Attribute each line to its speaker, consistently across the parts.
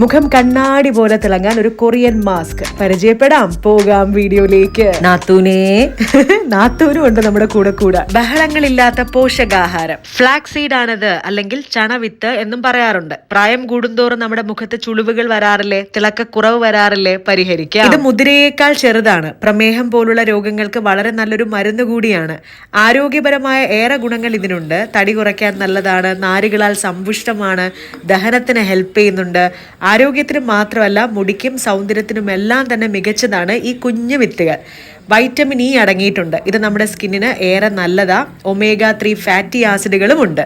Speaker 1: മുഖം കണ്ണാടി പോലെ തിളങ്ങാൻ ഒരു കൊറിയൻ മാസ്ക്. പരിചയപ്പെടാം. പോകാം വീഡിയോയിലേക്ക്. നാത്തൂനെ. നാത്തൂനും ഉണ്ട് നമ്മുടെ കൂടെ കൂടെ. ബഹളങ്ങളില്ലാത്ത പോഷകാഹാരം. ഫ്ലാക്സ് സീഡ് ആണത് അല്ലെങ്കിൽ ചണവിത്ത് എന്നും പറയാറുണ്ട്. പ്രായം കൂടുന്തോറും നമ്മുടെ മുഖത്ത് ചുളിവുകൾ വരാറില്ലേ? തിളക്കക്കുറവ് വരാറില്ലേ? പരിഹരിക്കാം. ഇത് മുതിരയേക്കാൾ ചെറുതാണ്. പ്രമേഹം പോലുള്ള രോഗങ്ങൾക്ക് വളരെ നല്ലൊരു മരുന്ന് കൂടിയാണ്. ആരോഗ്യപരമായ ഏറെ ഗുണങ്ങൾ ഇതിനുണ്ട്. തടി കുറയ്ക്കാൻ നല്ലതാണ്. നാരുകളാൽ സമ്പുഷ്ടമാണ്. ദഹനത്തിന് ഹെൽപ്പ് ചെയ്യുന്നുണ്ട്. ആരോഗ്യത്തിന് മാത്രമല്ല മുടിക്കും സൗന്ദര്യത്തിനും എല്ലാം തന്നെ മികച്ചതാണ് ഈ കുഞ്ഞു വിത്തുകൾ. വൈറ്റമിൻ ഇ അടങ്ങിയിട്ടുണ്ട്. ഇത് നമ്മുടെ സ്കിന്നിന് ഏറെ നല്ലതാ. ഒമേഗ ത്രീ ഫാറ്റി ആസിഡുകളും ഉണ്ട്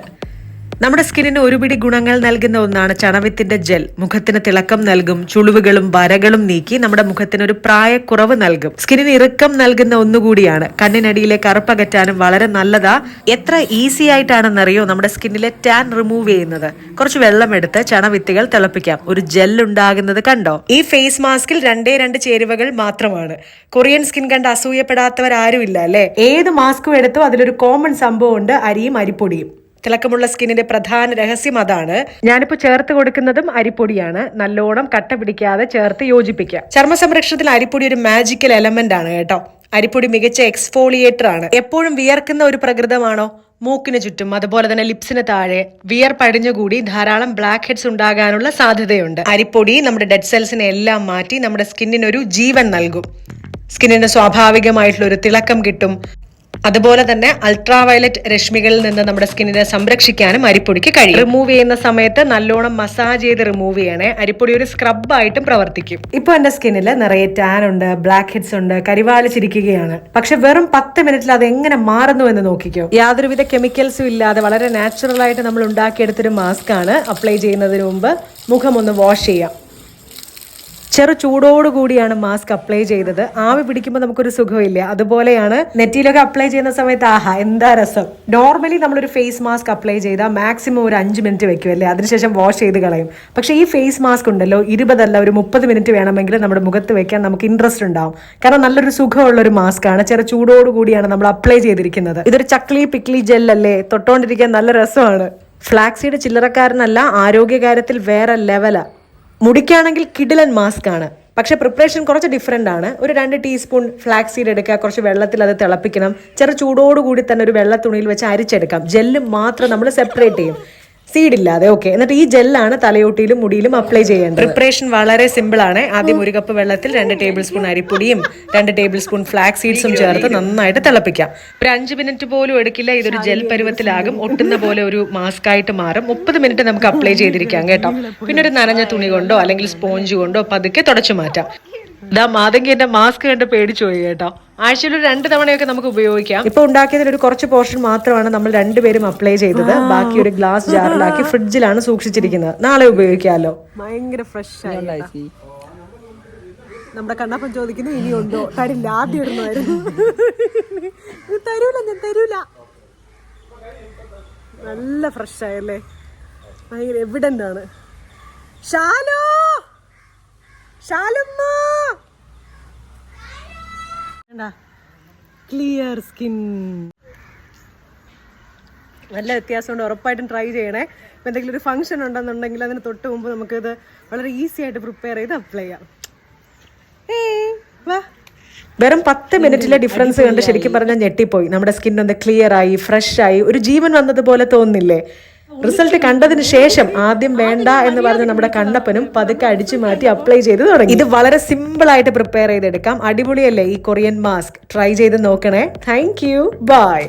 Speaker 1: നമ്മുടെ സ്കിന്നിന് ഒരുപിടി ഗുണങ്ങൾ നൽകുന്ന ഒന്നാണ് ചണവിത്തിന്റെ ജെൽ. മുഖത്തിന് തിളക്കം നൽകും ചുളിവുകളും വരകളും നീക്കി നമ്മുടെ മുഖത്തിന് ഒരു പ്രായക്കുറവ് നൽകും. സ്കിന്നിന് ഇറുക്കം നൽകുന്ന ഒന്നുകൂടിയാണ്. കണ്ണിനടിയിലെ കറുപ്പകറ്റാനും വളരെ നല്ലതാ. എത്ര ഈസി ആയിട്ടാണെന്നറിയോ നമ്മുടെ സ്കിന്നിലെ ടാൻ റിമൂവ് ചെയ്യുന്നത്. കുറച്ച് വെള്ളം എടുത്ത് ചണവിത്തുകൾ തിളപ്പിക്കാം. ഒരു ജെൽ ഉണ്ടാകുന്നത് കണ്ടോ? ഈ ഫേസ് മാസ്കിൽ രണ്ടേ രണ്ട് ചേരുവകൾ മാത്രമാണ്. കൊറിയൻ സ്കിൻ കണ്ട് അസൂയപ്പെടാത്തവരാരുമില്ല അല്ലെ? ഏത് മാസ്കും എടുത്തോ അതിലൊരു കോമൺ സംഭവം ഉണ്ട് അരിയും അരിപ്പൊടിയും. തിളക്കമുള്ള സ്കിന്നിന്റെ പ്രധാന രഹസ്യം അതാണ്. ഞാനിപ്പോൾ ചേർത്ത് കൊടുക്കുന്നതും അരിപ്പൊടിയാണ്. നല്ലോണം കട്ട പിടിക്കാതെ ചേർത്ത് യോജിപ്പിക്കുക. ചർമ്മ സംരക്ഷണത്തിൽ അരിപ്പൊടി ഒരു മാജിക്കൽ എലമെന്റ് ആണ് കേട്ടോ. അരിപ്പൊടി മികച്ച എക്സ്ഫോളിയേറ്റർ ആണ്. എപ്പോഴും വിയർക്കുന്ന ഒരു പ്രകൃതമാണോ? മൂക്കിന് ചുറ്റും അതുപോലെ തന്നെ ലിപ്സിന് താഴെ. വിയർ പടിഞ്ഞുകൂടി ധാരാളം ബ്ലാക്ക് ഹെഡ്സ് ഉണ്ടാകാനുള്ള സാധ്യതയുണ്ട്. അരിപ്പൊടി നമ്മുടെ ഡെഡ് സെൽസിനെ എല്ലാം മാറ്റി നമ്മുടെ സ്കിന്നിനൊരു ജീവൻ നൽകും. സ്കിന്നിന് സ്വാഭാവികമായിട്ടുള്ള ഒരു തിളക്കം കിട്ടും. അതുപോലെ തന്നെ അൾട്രാ വയലറ്റ് രശ്മികളിൽ നിന്ന് നമ്മുടെ സ്കിന്നിനെ സംരക്ഷിക്കാനും അരിപ്പൊടിക്ക് കഴിയും. റിമൂവ് ചെയ്യുന്ന സമയത്ത് നല്ലോണം മസാജ് ചെയ്ത് റിമൂവ് ചെയ്യണേ. അരിപ്പൊടി ഒരു സ്ക്രബ് ആയിട്ടും പ്രവർത്തിക്കും. ഇപ്പൊ എന്റെ സ്കിന്നിൽ നിറയെ ടാൻ ഉണ്ട് ബ്ലാക്ക് ഹെഡ്സ് ഉണ്ട് കരിവാളിച്ചിരിക്കുകയാണ് പക്ഷെ വെറും പത്ത് മിനിറ്റിൽ അത് എങ്ങനെ മാറുന്നു എന്ന് നോക്കിക്കോ. യാതൊരുവിധ കെമിക്കൽസും ഇല്ലാതെ വളരെ നാച്ചുറൽ ആയിട്ട് നമ്മൾ ഉണ്ടാക്കിയെടുത്തൊരു മാസ്ക് ആണ്. അപ്ലൈ ചെയ്യുന്നതിന് മുമ്പ് മുഖം ഒന്ന് വാഷ് ചെയ്യാം. ചെറു ചൂടോട് കൂടിയാണ് മാസ്ക് അപ്ലൈ ചെയ്തത്. ആവി പിടിക്കുമ്പോൾ നമുക്കൊരു സുഖമില്ല. അതുപോലെയാണ് നെറ്റിയിലൊക്കെ അപ്ലൈ ചെയ്യുന്ന സമയത്ത് ആഹാ എന്താ രസം? നോർമലി നമ്മളൊരു ഫേസ് മാസ്ക് അപ്ലൈ ചെയ്താൽ മാക്സിമം ഒരു അഞ്ച് മിനിറ്റ് വെക്കും അല്ലേ? അതിനുശേഷം വാഷ് ചെയ്ത് കളയും. പക്ഷേ ഈ ഫേസ് മാസ്ക് ഉണ്ടല്ലോ ഇരുപതല്ല ഒരു മുപ്പത് മിനിറ്റ് വേണമെങ്കിൽ നമ്മുടെ മുഖത്ത് വെക്കാൻ നമുക്ക് ഇൻട്രസ്റ്റ് ഉണ്ടാവും. കാരണം നല്ലൊരു സുഖമുള്ള ഒരു മാസ്ക് ആണ്. ചെറു ചൂടോടുകൂടിയാണ് നമ്മൾ അപ്ലൈ ചെയ്തിരിക്കുന്നത്. ഇതൊരു ചക്ലി പിക്ലി ജെൽ അല്ലേ? തൊട്ടോണ്ടിരിക്കാൻ നല്ല രസമാണ്. ഫ്ലാക്സീഡ് ചില്ലറക്കാരനല്ല ആരോഗ്യകാര്യത്തിൽ വേറെ ലെവലാ മുടിക്കാണെങ്കിൽ കിഡിലൻ മാസ്ക് ആണ്. പക്ഷേ പ്രിപ്പറേഷൻ കുറച്ച് ഡിഫറെന്റ് ആണ്. ഒരു രണ്ട് ടീസ്പൂൺ ഫ്ലാക്സ് സീഡ് എടുക്കുക കുറച്ച് വെള്ളത്തിൽ അത് തിളപ്പിക്കണം. ചെറു ചൂടോടുകൂടി തന്നെ ഒരു വെള്ള തുണിയിൽ വെച്ച് അരിച്ചെടുക്കാം. ജെല്ല് മാത്രം നമ്മൾ സെപ്പറേറ്റ് ചെയ്യും. സീഡ് ഇല്ലാതെ ഓക്കെ എന്നിട്ട് ഈ ജെല്ലാണ് തലയോട്ടിയിലും മുടിയിലും അപ്ലൈ ചെയ്യേണ്ടത്. പ്രിപ്പറേഷൻ വളരെ സിമ്പിൾ ആണ്. ആദ്യം ഒരു കപ്പ് വെള്ളത്തിൽ രണ്ട് ടേബിൾ സ്പൂൺ അരിപ്പൊടിയും രണ്ട് ടേബിൾ സ്പൂൺ ഫ്ലാക്സ് സീഡ്സും ചേർത്ത് നന്നായിട്ട് തിളപ്പിക്കാം. ഒരു അഞ്ച് മിനിറ്റ് പോലും എടുക്കില്ല. ഇതൊരു ജെൽ പരുവത്തിലാകും. ഒട്ടുന്ന പോലെ ഒരു മാസ്ക് ആയിട്ട് മാറും. മുപ്പത് മിനിറ്റ് നമുക്ക് അപ്ലൈ ചെയ്തിരിക്കാം കേട്ടോ. പിന്നെ ഒരു നനഞ്ഞ തുണി കൊണ്ടോ അല്ലെങ്കിൽ സ്പോഞ്ച് കൊണ്ടോ പതുക്കെ തുടച്ചു മാറ്റാം. ഇതാ മാതങ്കി എന്റെ മാസ്ക് കണ്ട് പേടിച്ചു പോയി കേട്ടോ. ആഴ്ചയിൽ ഒരു രണ്ട് തവണയൊക്കെ നമുക്ക് ഉപയോഗിക്കാം. ഇപ്പൊ ഉണ്ടാക്കിയതിൽ ഒരു കുറച്ച് പോർഷൻ മാത്രമാണ് നമ്മൾ രണ്ടുപേരും അപ്ലൈ ചെയ്തത്. ബാക്കി ഒരു ഗ്ലാസ് ജാറിലാക്കി ഫ്രിഡ്ജിലാണ് സൂക്ഷിച്ചിരിക്കുന്നത്. നാളെ ഉപയോഗിക്കാമല്ലോ ഭയങ്കര ഫ്രഷ് ആയി നമ്മുടെ കണ്ണപ്പൻ ചോദിക്കുന്നു ഇനിയുണ്ടോ? തരില്ല ആദ്യം ഇടുന്നു തരൂല ഞാൻ തരൂല. നല്ല ഫ്രഷ് ആയല്ലേ? ഭയങ്കര എവിഡന്റ് ആണ്. ഷാലോ! ഷാലുമ്മ! ക്ലിയർ സ്കിൻ നല്ല വ്യത്യാസമുണ്ട്. ഉറപ്പായിട്ടും ട്രൈ ചെയ്യണേ. ഇപ്പം എന്തെങ്കിലും ഒരു ഫംഗ്ഷൻ ഉണ്ടെന്നുണ്ടെങ്കിൽ അതിന് തൊട്ട് മുമ്പ് നമുക്കിത് വളരെ ഈസി ആയിട്ട് പ്രിപ്പയർ ചെയ്ത് അപ്ലൈ ചെയ്യാം. വാ. വെറും പത്ത് മിനിറ്റിലെ ഡിഫറൻസ് കണ്ട് ശരിക്കും പറഞ്ഞാൽ ഞെട്ടിപ്പോയി. നമ്മുടെ സ്കിൻ ഒന്ന് ക്ലിയർ ആയി ഫ്രഷ് ആയി. ഒരു ജീവൻ വന്നതുപോലെ തോന്നുന്നില്ലേ റിസൾട്ട് കണ്ടതിന് ശേഷം ആദ്യം വേണ്ട എന്ന് പറഞ്ഞ നമ്മുടെ കണ്ണപ്പനും പതുക്കെ അടിച്ചു മാറ്റി അപ്ലൈ ചെയ്ത് തുടങ്ങി. ഇത് വളരെ സിമ്പിൾ ആയിട്ട് പ്രിപ്പയർ ചെയ്തെടുക്കാം. അടിപൊളിയല്ലേ ഈ കൊറിയൻ മാസ്ക് ട്രൈ ചെയ്ത് നോക്കണേ. Thank you by